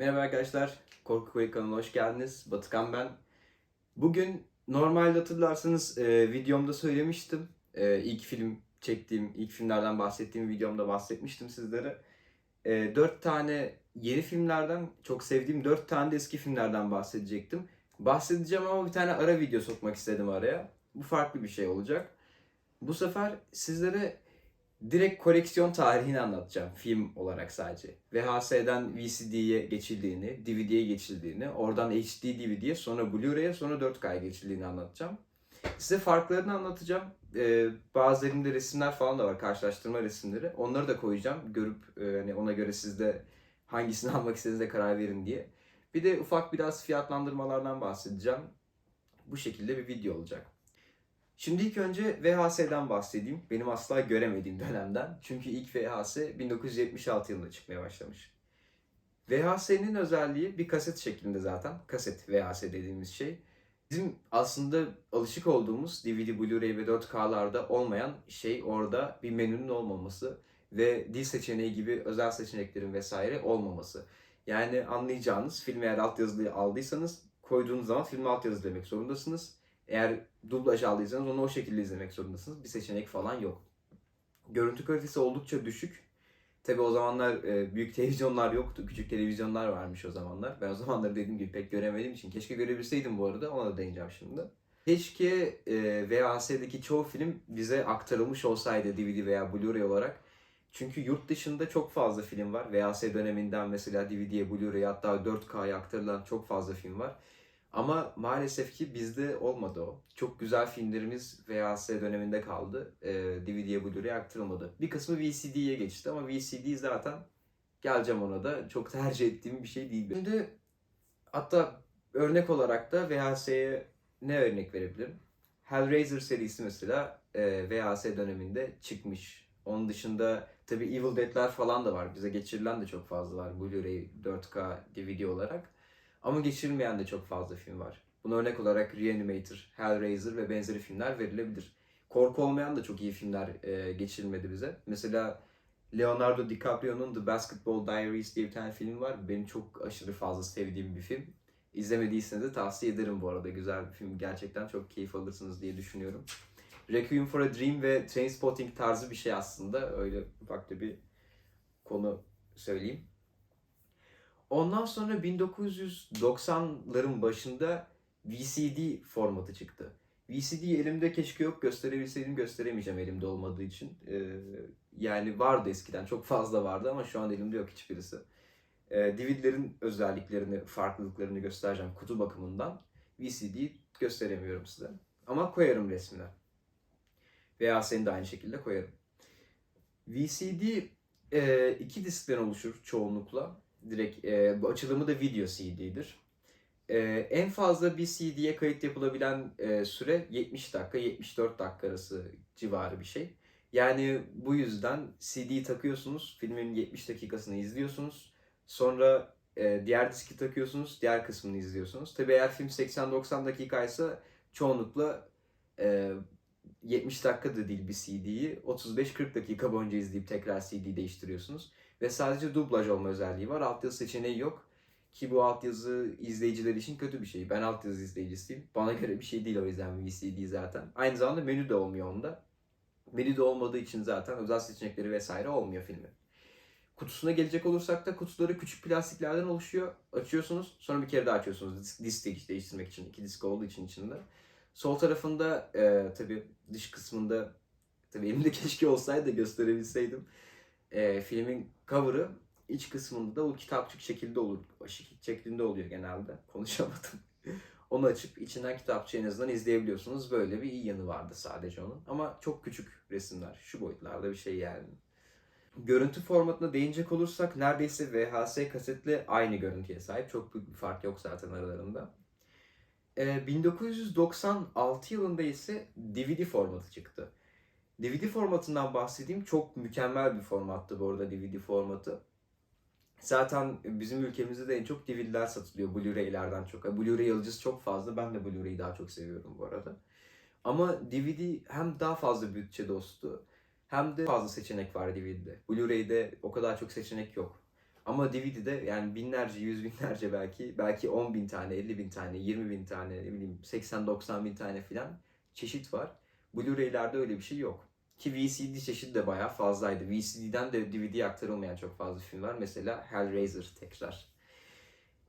Merhaba arkadaşlar, Korku Koyu kanalına hoş geldiniz. Batıkan ben. Bugün normalde hatırlarsanız e, videomda söylemiştim. E, ilk film çektiğim, ilk filmlerden bahsettiğim videomda bahsetmiştim sizlere. E, 4 tane yeni filmlerden, çok sevdiğim 4 tane de eski filmlerden bahsedecektim. Bahsedeceğim ama bir tane ara video sokmak istedim araya. Bu farklı bir şey olacak. Bu sefer sizlere direkt koleksiyon tarihini anlatacağım film olarak sadece. VHS'den VCD'ye geçildiğini, DVD'ye geçildiğini, oradan HD DVD'ye, sonra Blu-ray'e, sonra 4K'ya geçildiğini anlatacağım. Size farklarını anlatacağım. Ee, bazılarında resimler falan da var, karşılaştırma resimleri. Onları da koyacağım. Görüp e, hani ona göre siz de hangisini almak istediğinize karar verin diye. Bir de ufak biraz fiyatlandırmalardan bahsedeceğim. Bu şekilde bir video olacak. Şimdi ilk önce VHS'den bahsedeyim. Benim asla göremediğim dönemden. Çünkü ilk VHS 1976 yılında çıkmaya başlamış. VHS'nin özelliği bir kaset şeklinde zaten. Kaset VHS dediğimiz şey. Bizim aslında alışık olduğumuz DVD, Blu-ray ve 4K'larda olmayan şey orada bir menünün olmaması ve dil seçeneği gibi özel seçeneklerin vesaire olmaması. Yani anlayacağınız film eğer altyazılı aldıysanız koyduğunuz zaman filmi altyazılı demek zorundasınız. Eğer dublaj aldıysanız onu o şekilde izlemek zorundasınız. Bir seçenek falan yok. Görüntü kalitesi oldukça düşük. Tabi o zamanlar e, büyük televizyonlar yoktu. Küçük televizyonlar varmış o zamanlar. Ben o zamanları dediğim gibi pek göremediğim için. Keşke görebilseydim bu arada. Ona da değineceğim şimdi. Keşke e, VHS'deki çoğu film bize aktarılmış olsaydı DVD veya Blu-ray olarak. Çünkü yurt dışında çok fazla film var. VHS döneminden mesela DVD'ye, Blu-ray'e hatta 4K'ya aktarılan çok fazla film var. Ama maalesef ki bizde olmadı o. Çok güzel filmlerimiz VHS döneminde kaldı. Ee, DVD'ye, Blu-ray'e aktarılmadı. Bir kısmı VCD'ye geçti ama VCD zaten geleceğim ona da çok tercih ettiğim bir şey değil. Şimdi hatta örnek olarak da VHS'ye ne örnek verebilirim? Hellraiser serisi mesela e, VHS döneminde çıkmış. Onun dışında tabi Evil Dead'ler falan da var. Bize geçirilen de çok fazla var. Blu-ray, 4K, DVD olarak. Ama geçirilmeyen de çok fazla film var. Buna örnek olarak Reanimator, Hellraiser ve benzeri filmler verilebilir. Korku olmayan da çok iyi filmler e, geçirilmedi bize. Mesela Leonardo DiCaprio'nun The Basketball Diaries diye bir tane film var. Benim çok aşırı fazla sevdiğim bir film. İzlemediyseniz de tavsiye ederim bu arada. Güzel bir film. Gerçekten çok keyif alırsınız diye düşünüyorum. Requiem for a Dream ve Trainspotting tarzı bir şey aslında. Öyle da bir konu söyleyeyim. Ondan sonra 1990'ların başında VCD formatı çıktı. VCD elimde keşke yok gösterebilseydim gösteremeyeceğim elimde olmadığı için. Ee, yani vardı eskiden çok fazla vardı ama şu an elimde yok hiçbirisi. Ee, DVD'lerin özelliklerini, farklılıklarını göstereceğim kutu bakımından. VCD gösteremiyorum size. Ama koyarım resmine. Veya seni de aynı şekilde koyarım. VCD e, iki diskten oluşur çoğunlukla direkt e, bu açılımı da video CD'dir. E, en fazla bir CD'ye kayıt yapılabilen e, süre 70 dakika 74 dakika arası civarı bir şey. Yani bu yüzden CD'yi takıyorsunuz, filmin 70 dakikasını izliyorsunuz. Sonra e, diğer diski takıyorsunuz, diğer kısmını izliyorsunuz. Tabi eğer film 80-90 dakikaysa çoğunlukla e, 70 dakika da değil bir CD'yi 35-40 dakika boyunca izleyip tekrar CD değiştiriyorsunuz. Ve sadece dublaj olma özelliği var. Altyazı seçeneği yok. Ki bu altyazı izleyiciler için kötü bir şey. Ben altyazı izleyicisiyim. Bana göre bir şey değil o yüzden VCD zaten. Aynı zamanda menü de olmuyor onda. Menü de olmadığı için zaten özel seçenekleri vesaire olmuyor filmin. Kutusuna gelecek olursak da kutuları küçük plastiklerden oluşuyor. Açıyorsunuz sonra bir kere daha açıyorsunuz disk, disk değiştirmek için. iki disk olduğu için içinde. Sol tarafında e, tabi dış kısmında tabi elimde keşke olsaydı gösterebilseydim e, filmin cover'ı iç kısmında da o kitapçık şekilde olur. Şeklinde oluyor genelde. Konuşamadım. Onu açıp içinden kitapçı en azından izleyebiliyorsunuz. Böyle bir iyi yanı vardı sadece onun. Ama çok küçük resimler. Şu boyutlarda bir şey yani. Görüntü formatına değinecek olursak neredeyse VHS kasetle aynı görüntüye sahip. Çok büyük bir fark yok zaten aralarında. Ee, 1996 yılında ise DVD formatı çıktı. DVD formatından bahsedeyim. Çok mükemmel bir formattı bu arada DVD formatı. Zaten bizim ülkemizde de en çok DVD'ler satılıyor Blu-ray'lerden çok. Blu-ray alıcısı çok fazla. Ben de Blu-ray'i daha çok seviyorum bu arada. Ama DVD hem daha fazla bütçe dostu hem de fazla seçenek var DVD'de. Blu-ray'de o kadar çok seçenek yok. Ama DVD'de yani binlerce, yüz binlerce belki, belki 10 bin tane, 50 bin tane, 20 bin tane, ne bileyim 80-90 bin tane filan çeşit var. Blu-ray'lerde öyle bir şey yok. Ki VCD çeşidi de bayağı fazlaydı. VCD'den de DVD'ye aktarılmayan çok fazla film var. Mesela Hellraiser tekrar.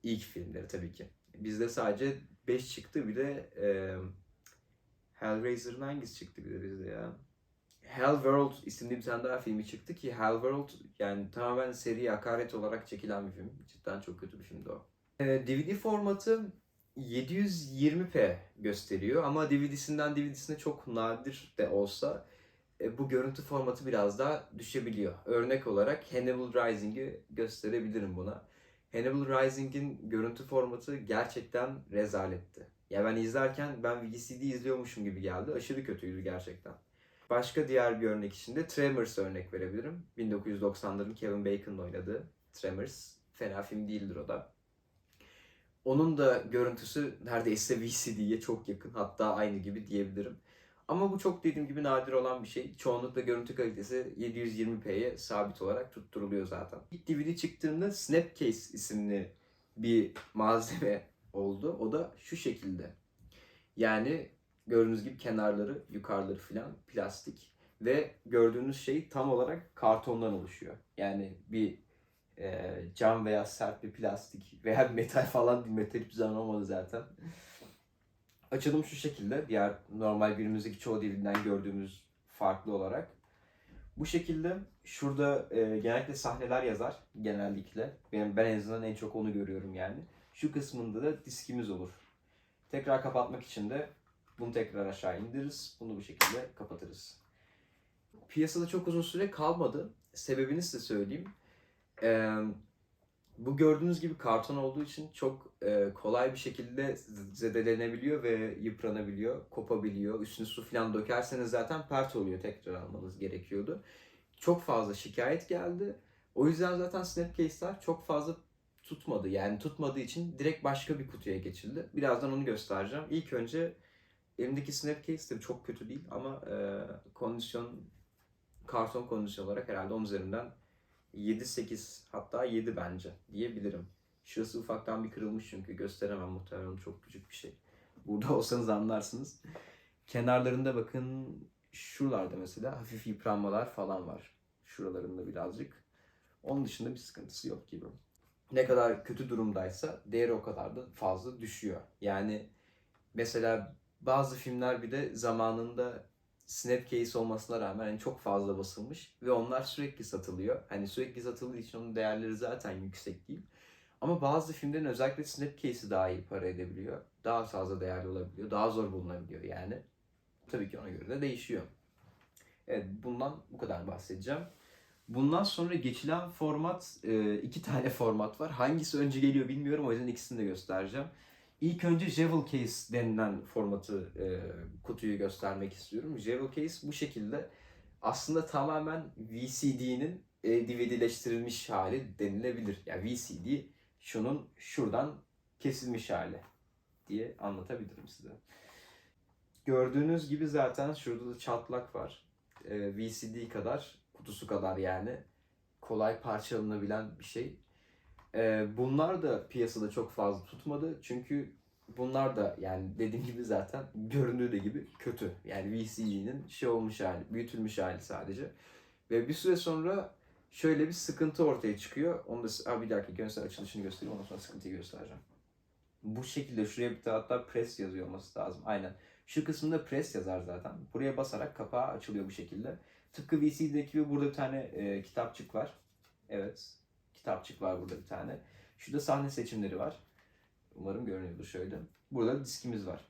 İlk filmleri tabii ki. Bizde sadece 5 çıktı bir de e, Hellraiser'ın hangisi çıktı bir de bizde ya? Hellworld isimli bir tane daha filmi çıktı ki Hellworld yani tamamen seri hakaret olarak çekilen bir film. Cidden çok kötü bir filmdi o. E, DVD formatı 720p gösteriyor ama DVD'sinden DVD'sine çok nadir de olsa bu görüntü formatı biraz daha düşebiliyor. Örnek olarak Hannibal Rising'i gösterebilirim buna. Hannibal Rising'in görüntü formatı gerçekten rezaletti. Ya ben izlerken ben VCD izliyormuşum gibi geldi. Aşırı kötüydü gerçekten. Başka diğer bir örnek için de Tremors örnek verebilirim. 1990'ların Kevin Bacon'ın oynadığı Tremors. Fena film değildir o da. Onun da görüntüsü neredeyse VCD'ye çok yakın. Hatta aynı gibi diyebilirim. Ama bu çok dediğim gibi nadir olan bir şey. Çoğunlukla görüntü kalitesi 720p'ye sabit olarak tutturuluyor zaten. İlk DVD çıktığında Snapcase isimli bir malzeme oldu. O da şu şekilde. Yani gördüğünüz gibi kenarları, yukarıları filan plastik ve gördüğünüz şey tam olarak kartondan oluşuyor. Yani bir e, cam veya sert bir plastik veya metal falan değil. Metal hiçbir zaman olmadı zaten. Açılım şu şekilde. Diğer normal günümüzdeki çoğu dilinden gördüğümüz farklı olarak. Bu şekilde şurada e, genellikle sahneler yazar genellikle. Benim, ben en azından en çok onu görüyorum yani. Şu kısmında da diskimiz olur. Tekrar kapatmak için de bunu tekrar aşağı indiririz. Bunu bu şekilde kapatırız. Piyasada çok uzun süre kalmadı. Sebebini size söyleyeyim. Ee, bu gördüğünüz gibi karton olduğu için çok e, kolay bir şekilde zedelenebiliyor ve yıpranabiliyor, kopabiliyor. Üstüne su falan dökerseniz zaten pert oluyor. Tekrar almanız gerekiyordu. Çok fazla şikayet geldi. O yüzden zaten Snapcase'ler çok fazla tutmadı. Yani tutmadığı için direkt başka bir kutuya geçildi. Birazdan onu göstereceğim. İlk önce elimdeki Snapcase de çok kötü değil ama e, kondisyon karton kondisyon olarak herhalde 10 üzerinden 7-8 hatta 7 bence diyebilirim. Şurası ufaktan bir kırılmış çünkü gösteremem muhtemelen çok küçük bir şey. Burada olsanız anlarsınız. Kenarlarında bakın şuralarda mesela hafif yıpranmalar falan var. Şuralarında birazcık. Onun dışında bir sıkıntısı yok gibi. Ne kadar kötü durumdaysa değeri o kadar da fazla düşüyor. Yani mesela bazı filmler bir de zamanında Snapcase olmasına rağmen hani çok fazla basılmış ve onlar sürekli satılıyor. Hani sürekli satıldığı için onun değerleri zaten yüksek değil. Ama bazı filmlerin özellikle Snapcase'i daha iyi para edebiliyor. Daha fazla değerli olabiliyor. Daha zor bulunabiliyor yani. Tabii ki ona göre de değişiyor. Evet bundan bu kadar bahsedeceğim. Bundan sonra geçilen format, e, iki tane format var. Hangisi önce geliyor bilmiyorum o yüzden ikisini de göstereceğim. İlk önce Jewel Case denilen formatı, e, kutuyu göstermek istiyorum. Jewel Case bu şekilde aslında tamamen VCD'nin e, DVD'leştirilmiş hali denilebilir. Yani VCD şunun şuradan kesilmiş hali diye anlatabilirim size. Gördüğünüz gibi zaten şurada da çatlak var. E, VCD kadar, kutusu kadar yani kolay parçalanabilen bir şey. Ee, bunlar da piyasada çok fazla tutmadı. Çünkü bunlar da yani dediğim gibi zaten göründüğü de gibi kötü. Yani VCD'nin şey olmuş hali, büyütülmüş hali sadece. Ve bir süre sonra şöyle bir sıkıntı ortaya çıkıyor. Onu da Aa, bir dakika göster açılışını göstereyim ondan sonra sıkıntıyı göstereceğim. Bu şekilde şuraya bir tane hatta press yazıyor olması lazım. Aynen. Şu kısmında press yazar zaten. Buraya basarak kapağı açılıyor bu şekilde. Tıpkı VCD'deki gibi burada bir tane e, kitapçık var. Evet kitapçık var burada bir tane. Şurada sahne seçimleri var. Umarım görünüyordur şöyle. Burada da diskimiz var.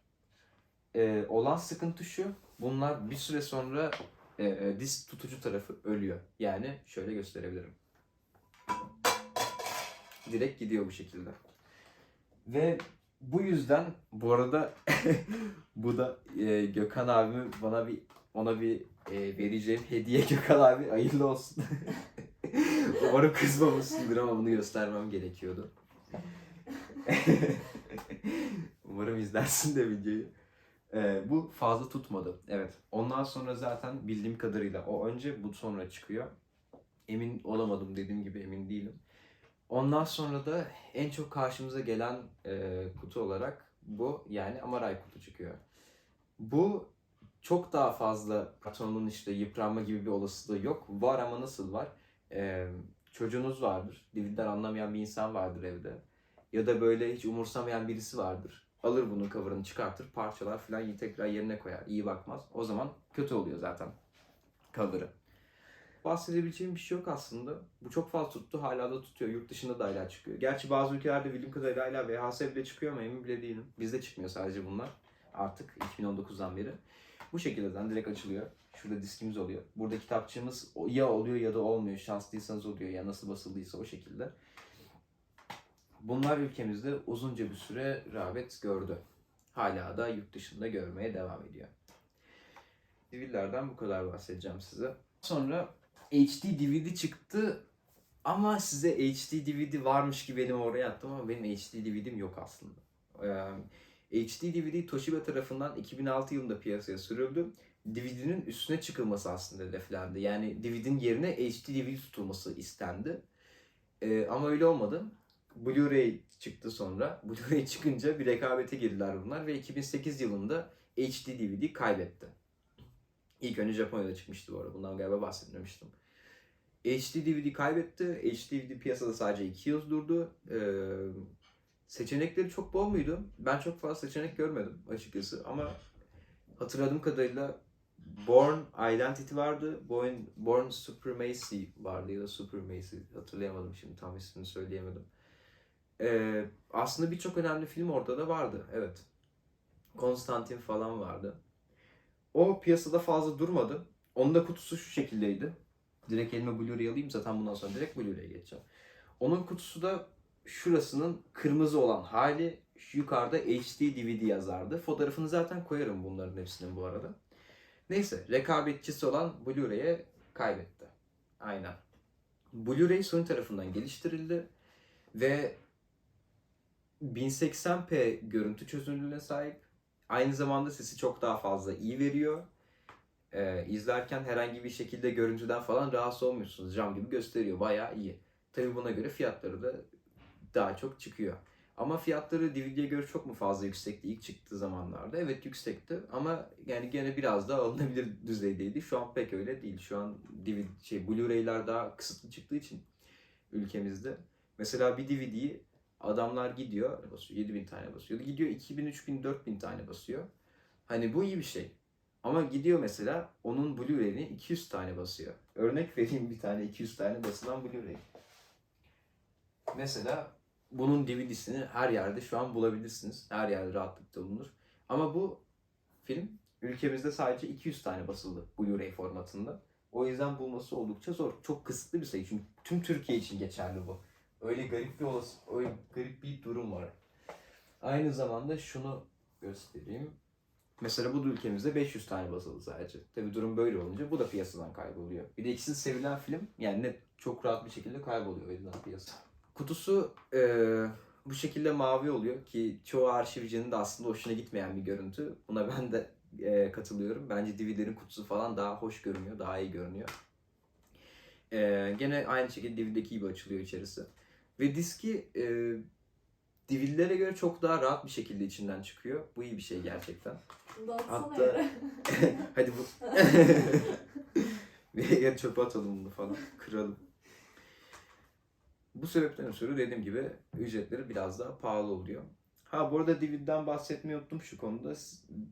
Ee, olan sıkıntı şu. Bunlar bir süre sonra e, e, disk tutucu tarafı ölüyor. Yani şöyle gösterebilirim. Direkt gidiyor bu şekilde. Ve bu yüzden bu arada bu da e, Gökhan abimi bana bir ona bir e, vereceğim hediye Gökhan abi hayırlı olsun. Umarım kızmamışsındır ama bunu göstermem gerekiyordu. Umarım izlersin de videoyu. Ee, bu fazla tutmadı. Evet. Ondan sonra zaten bildiğim kadarıyla o önce bu sonra çıkıyor. Emin olamadım dediğim gibi emin değilim. Ondan sonra da en çok karşımıza gelen e, kutu olarak bu yani Amaray kutu çıkıyor. Bu çok daha fazla patonun işte yıpranma gibi bir olasılığı yok. Var ama nasıl var? E, çocuğunuz vardır. DVD'den anlamayan bir insan vardır evde. Ya da böyle hiç umursamayan birisi vardır. Alır bunun cover'ını çıkartır, parçalar falan tekrar yerine koyar. İyi bakmaz. O zaman kötü oluyor zaten cover'ı. Bahsedebileceğim bir şey yok aslında. Bu çok fazla tuttu. Hala da tutuyor. Yurt dışında da hala çıkıyor. Gerçi bazı ülkelerde bildiğim kadarıyla hala VHS bile çıkıyor ama emin bile değilim. Bizde çıkmıyor sadece bunlar. Artık 2019'dan beri. Bu şekilde direkt açılıyor. Şurada diskimiz oluyor. Burada kitapçığımız ya oluyor ya da olmuyor. Şanslıysanız oluyor ya nasıl basıldıysa o şekilde. Bunlar ülkemizde uzunca bir süre rağbet gördü. Hala da yurt dışında görmeye devam ediyor. DVD'lerden bu kadar bahsedeceğim size. Sonra HD DVD çıktı ama size HD DVD varmış gibi benim oraya attım ama benim HD DVD'm yok aslında. Ee, HD DVD Toshiba tarafından 2006 yılında piyasaya sürüldü. DVD'nin üstüne çıkılması aslında hedeflendi. Yani DVD'nin yerine HD DVD tutulması istendi. Ee, ama öyle olmadı. Blu-ray çıktı sonra. Blu-ray çıkınca bir rekabete girdiler bunlar ve 2008 yılında HD DVD kaybetti. İlk önce Japonya'da çıkmıştı bu arada. Bundan galiba bahsetmemiştim. HD DVD kaybetti. HD DVD piyasada sadece 2 yıl durdu. Ee, seçenekleri çok bol muydu? Ben çok fazla seçenek görmedim açıkçası ama hatırladığım kadarıyla Born Identity vardı. Born, Born Supremacy vardı ya da Supremacy. Hatırlayamadım şimdi tam ismini söyleyemedim. Ee, aslında birçok önemli film orada da vardı. Evet. Konstantin falan vardı. O piyasada fazla durmadı. Onun da kutusu şu şekildeydi. Direkt elime Blu-ray alayım zaten bundan sonra direkt Blu-ray'e geçeceğim. Onun kutusu da şurasının kırmızı olan hali yukarıda HD DVD yazardı. Fotoğrafını zaten koyarım bunların hepsinin bu arada. Neyse rekabetçisi olan Blu-ray'e kaybetti. Aynen. Blu-ray Sony tarafından geliştirildi ve 1080p görüntü çözünürlüğüne sahip. Aynı zamanda sesi çok daha fazla iyi veriyor. Ee, izlerken herhangi bir şekilde görüntüden falan rahatsız olmuyorsunuz. Cam gibi gösteriyor. Bayağı iyi. Tabi buna göre fiyatları da daha çok çıkıyor. Ama fiyatları DVD'ye göre çok mu fazla yüksekti ilk çıktığı zamanlarda? Evet yüksekti ama yani gene biraz daha alınabilir düzeydeydi. Şu an pek öyle değil. Şu an DVD, şey Blu-ray'ler daha kısıtlı çıktığı için ülkemizde. Mesela bir DVD'yi adamlar gidiyor basıyor 7000 tane basıyor. Gidiyor 2000, 3000, 4000 tane basıyor. Hani bu iyi bir şey. Ama gidiyor mesela onun Blu-ray'ini 200 tane basıyor. Örnek vereyim bir tane 200 tane basılan Blu-ray. Mesela bunun DVD'sini her yerde şu an bulabilirsiniz. Her yerde rahatlıkla bulunur. Ama bu film ülkemizde sadece 200 tane basıldı Blu-ray formatında. O yüzden bulması oldukça zor. Çok kısıtlı bir sayı çünkü tüm Türkiye için geçerli bu. Öyle garip bir olası, öyle garip bir durum var. Aynı zamanda şunu göstereyim. Mesela bu da ülkemizde 500 tane basıldı sadece. Tabi durum böyle olunca bu da piyasadan kayboluyor. Bir de ikisi sevilen film yani net çok rahat bir şekilde kayboluyor verilen piyasa. Kutusu eee, bu şekilde mavi oluyor ki çoğu arşivcinin de aslında hoşuna gitmeyen bir görüntü. Buna ben de eee, katılıyorum. Bence DVD'lerin kutusu falan daha hoş görünüyor, daha iyi görünüyor. Eee, gene aynı şekilde DVD'deki gibi açılıyor içerisi. Ve diski eee DVD'lere göre çok daha rahat bir şekilde içinden çıkıyor. Bu iyi bir şey gerçekten. Dağıtsana Hatta-. Hadi bu. Bir ya çöpe atalım bunu falan. Kıralım. Bu sebepten ötürü dediğim gibi ücretleri biraz daha pahalı oluyor. Ha bu arada DVD'den bahsetmeyi unuttum şu konuda.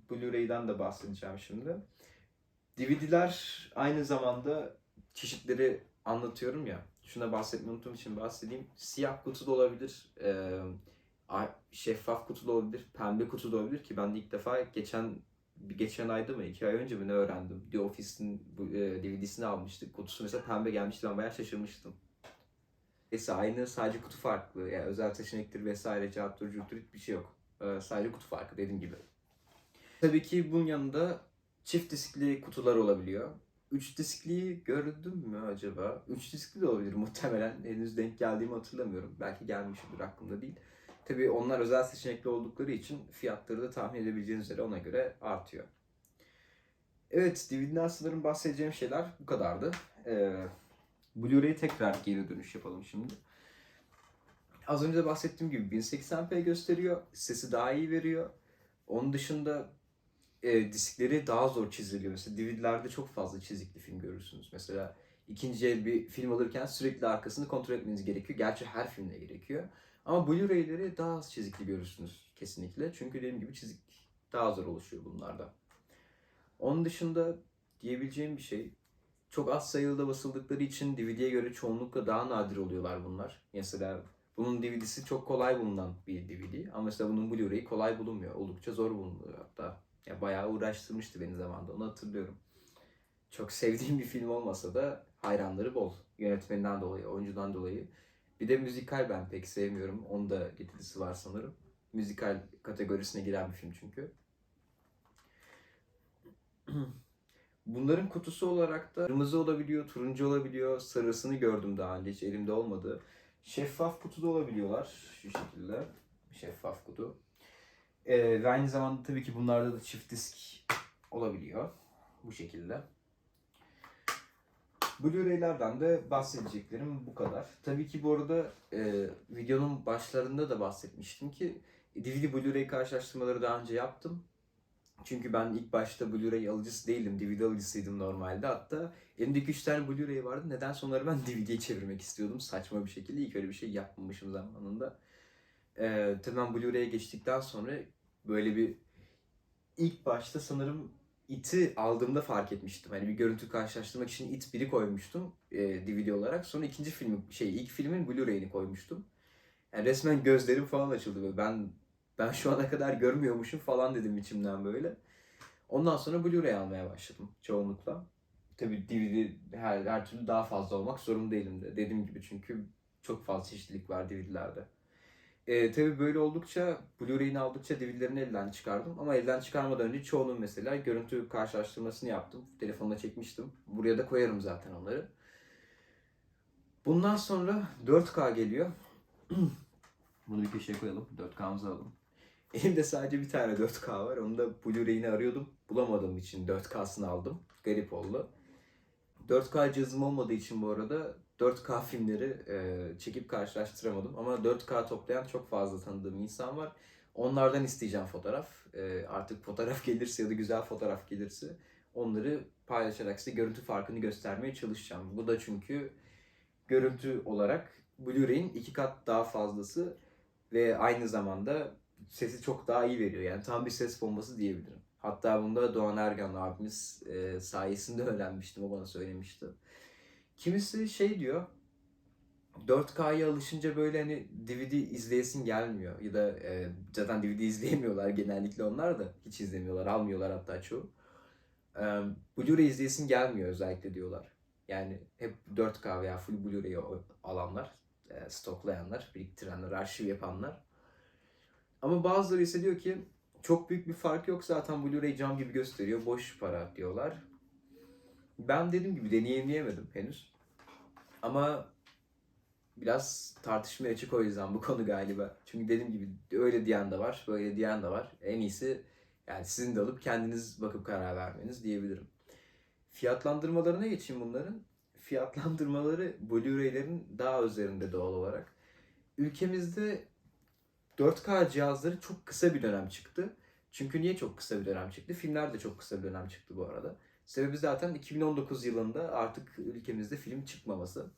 Blu-ray'den de bahsedeceğim şimdi. DVD'ler aynı zamanda çeşitleri anlatıyorum ya. Şuna bahsetmeyi unuttuğum için bahsedeyim. Siyah kutu da olabilir. ay- şeffaf kutu da olabilir. Pembe kutu da olabilir ki ben de ilk defa geçen geçen ayda mı iki ay önce mi ne öğrendim. The Office'in e, DVD'sini almıştık. Kutusu mesela pembe gelmişti ben bayağı şaşırmıştım. Neyse aynı sadece kutu farklı. Yani özel seçenektir vesaire cevaptır cüptür hiçbir şey yok. Ee, sadece kutu farkı dediğim gibi. Tabii ki bunun yanında çift diskli kutular olabiliyor. Üç diskliyi gördüm mü acaba? Üç diskli de olabilir muhtemelen. Henüz denk geldiğimi hatırlamıyorum. Belki gelmiştir aklımda değil. Tabii onlar özel seçenekli oldukları için fiyatları da tahmin edebileceğiniz üzere ona göre artıyor. Evet, DVD'den sanırım bahsedeceğim şeyler bu kadardı. Ee, Blu-ray tekrar geri dönüş yapalım şimdi. Az önce de bahsettiğim gibi 1080p gösteriyor. Sesi daha iyi veriyor. Onun dışında e, diskleri daha zor çiziliyor. Mesela DVD'lerde çok fazla çizikli film görürsünüz. Mesela ikinci el bir film alırken sürekli arkasını kontrol etmeniz gerekiyor. Gerçi her filmde gerekiyor. Ama Blu-ray'leri daha az çizikli görürsünüz kesinlikle. Çünkü dediğim gibi çizik daha zor oluşuyor bunlarda. Onun dışında diyebileceğim bir şey çok az sayıda basıldıkları için DVD'ye göre çoğunlukla daha nadir oluyorlar bunlar. Mesela bunun DVD'si çok kolay bulunan bir DVD ama mesela bunun Blu-ray'i kolay bulunmuyor. Oldukça zor bulunuyor hatta. Ya bayağı uğraştırmıştı beni zamanında onu hatırlıyorum. Çok sevdiğim bir film olmasa da hayranları bol. Yönetmeninden dolayı, oyuncudan dolayı. Bir de müzikal ben pek sevmiyorum. Onun da getirisi var sanırım. Müzikal kategorisine giren bir film çünkü. Bunların kutusu olarak da kırmızı olabiliyor, turuncu olabiliyor. Sarısını gördüm daha önce hiç elimde olmadı. Şeffaf kutuda olabiliyorlar şu şekilde. Şeffaf kutu. Ee, ve aynı zamanda tabii ki bunlarda da çift disk olabiliyor. Bu şekilde. Blu-ray'lerden de bahsedeceklerim bu kadar. Tabii ki bu arada e, videonun başlarında da bahsetmiştim ki DVD Blu-ray karşılaştırmaları daha önce yaptım. Çünkü ben ilk başta Blu-ray alıcısı değildim. DVD alıcısıydım normalde. Hatta elimdeki 3 tane Blu-ray vardı. Neden onları ben DVD'ye çevirmek istiyordum. Saçma bir şekilde. İlk öyle bir şey yapmamışım zamanında. Ee, tabii ben Blu-ray'e geçtikten sonra böyle bir ilk başta sanırım It'i aldığımda fark etmiştim. Hani bir görüntü karşılaştırmak için It 1'i koymuştum e, DVD olarak. Sonra ikinci film şey ilk filmin Blu-ray'ini koymuştum. Yani resmen gözlerim falan açıldı böyle. Ben ben şu ana kadar görmüyormuşum falan dedim içimden böyle. Ondan sonra Blu-ray almaya başladım çoğunlukla. Tabii DVD her, her türlü daha fazla olmak zorunda elimde. Dediğim gibi çünkü çok fazla çeşitlilik var DVD'lerde. Ee, tabii böyle oldukça Blu-ray'ini aldıkça DVD'lerini elden çıkardım. Ama elden çıkarmadan önce çoğunun mesela görüntü karşılaştırmasını yaptım. Telefonla çekmiştim. Buraya da koyarım zaten onları. Bundan sonra 4K geliyor. Bunu bir köşeye koyalım. 4K'mızı alalım. Elimde sadece bir tane 4K var. Onu da Blu-ray'ini arıyordum. Bulamadığım için 4K'sını aldım. Garip oldu. 4K cihazım olmadığı için bu arada 4K filmleri e, çekip karşılaştıramadım. Ama 4K toplayan çok fazla tanıdığım insan var. Onlardan isteyeceğim fotoğraf. E, artık fotoğraf gelirse ya da güzel fotoğraf gelirse onları paylaşarak size görüntü farkını göstermeye çalışacağım. Bu da çünkü görüntü olarak Blu-ray'in iki kat daha fazlası ve aynı zamanda sesi çok daha iyi veriyor. Yani tam bir ses bombası diyebilirim. Hatta bunda Doğan Ergan abimiz e, sayesinde öğrenmiştim. O bana söylemişti. Kimisi şey diyor. 4K'ya alışınca böyle hani DVD izleyesin gelmiyor. Ya da e, zaten DVD izleyemiyorlar genellikle onlar da. Hiç izlemiyorlar. Almıyorlar hatta çoğu. E, Blu-ray izleyesin gelmiyor özellikle diyorlar. Yani hep 4K veya full Blu-ray alanlar, e, stoklayanlar, biriktirenler, arşiv yapanlar. Ama bazıları ise diyor ki çok büyük bir fark yok zaten Blu-ray cam gibi gösteriyor. Boş para diyorlar. Ben dediğim gibi deneyimleyemedim henüz. Ama biraz tartışmaya açık o yüzden bu konu galiba. Çünkü dediğim gibi öyle diyen de var, böyle diyen de var. En iyisi yani sizin de alıp kendiniz bakıp karar vermeniz diyebilirim. Fiyatlandırmalarına geçeyim bunların. Fiyatlandırmaları Blu-ray'lerin daha üzerinde doğal olarak. Ülkemizde 4K cihazları çok kısa bir dönem çıktı. Çünkü niye çok kısa bir dönem çıktı? Filmler de çok kısa bir dönem çıktı bu arada. Sebebi zaten 2019 yılında artık ülkemizde film çıkmaması.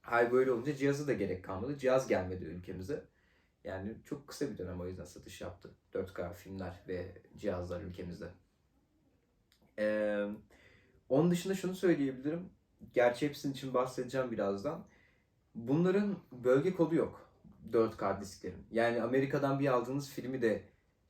Hal böyle olunca cihazı da gerek kalmadı. Cihaz gelmedi ülkemize. Yani çok kısa bir dönem o yüzden satış yaptı. 4K filmler ve cihazlar ülkemizde. Ee, onun dışında şunu söyleyebilirim. Gerçi hepsinin için bahsedeceğim birazdan. Bunların bölge kodu yok. 4K disklerin. Yani Amerika'dan bir aldığınız filmi de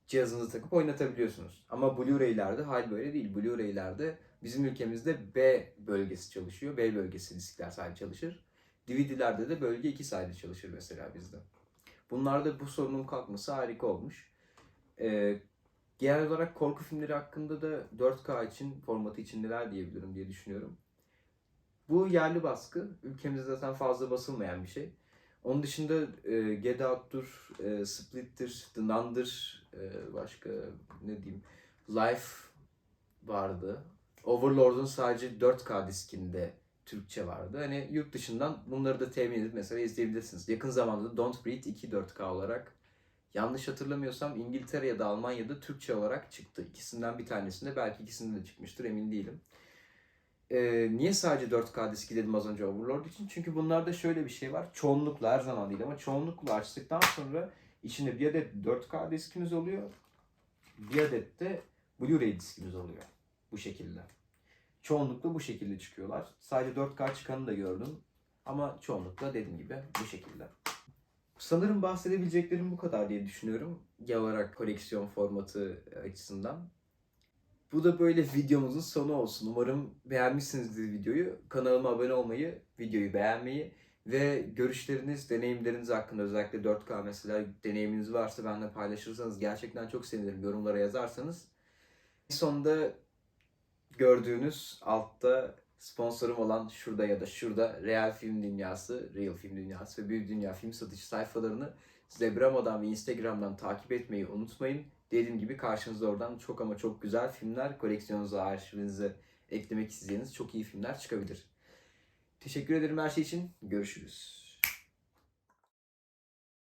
cihazınıza takıp oynatabiliyorsunuz. Ama Blu-ray'lerde hal böyle değil. Blu-ray'lerde bizim ülkemizde B bölgesi çalışıyor. B bölgesi diskler sadece çalışır. DVD'lerde de bölge 2 sadece çalışır mesela bizde. Bunlarda bu sorunun kalkması harika olmuş. Ee, genel olarak korku filmleri hakkında da 4K için, formatı için neler diyebilirim diye düşünüyorum. Bu yerli baskı. Ülkemizde zaten fazla basılmayan bir şey. Onun dışında e, Get Out'tur, e, Split'tir, The Nun'dır, e, başka ne diyeyim, Life vardı. Overlord'un sadece 4K diskinde Türkçe vardı. Hani yurt dışından bunları da temin edip mesela izleyebilirsiniz. Yakın zamanda da Don't Breathe 2 4K olarak yanlış hatırlamıyorsam İngiltere ya da Almanya'da Türkçe olarak çıktı. İkisinden bir tanesinde belki ikisinde de çıkmıştır emin değilim. Ee, niye sadece 4K diski dedim az önce Overlord için? Çünkü bunlarda şöyle bir şey var. Çoğunlukla her zaman değil ama çoğunlukla açtıktan sonra içinde bir adet 4K diskimiz oluyor. Bir adet de Blu-ray diskimiz oluyor. Bu şekilde. Çoğunlukla bu şekilde çıkıyorlar. Sadece 4K çıkanı da gördüm. Ama çoğunlukla dediğim gibi bu şekilde. Sanırım bahsedebileceklerim bu kadar diye düşünüyorum. Genel olarak koleksiyon formatı açısından. Bu da böyle videomuzun sonu olsun. Umarım beğenmişsinizdir videoyu. Kanalıma abone olmayı, videoyu beğenmeyi ve görüşleriniz, deneyimleriniz hakkında özellikle 4K mesela deneyiminiz varsa benimle paylaşırsanız gerçekten çok sevinirim. Yorumlara yazarsanız. Sonunda gördüğünüz altta sponsorum olan şurada ya da şurada Real Film Dünyası, Real Film Dünyası ve Büyük Dünya Film Satışı sayfalarını Zebramo'dan ve Instagram'dan takip etmeyi unutmayın. Dediğim gibi karşınızda oradan çok ama çok güzel filmler koleksiyonunuza, arşivinize eklemek isteyeceğiniz çok iyi filmler çıkabilir. Teşekkür ederim her şey için. Görüşürüz.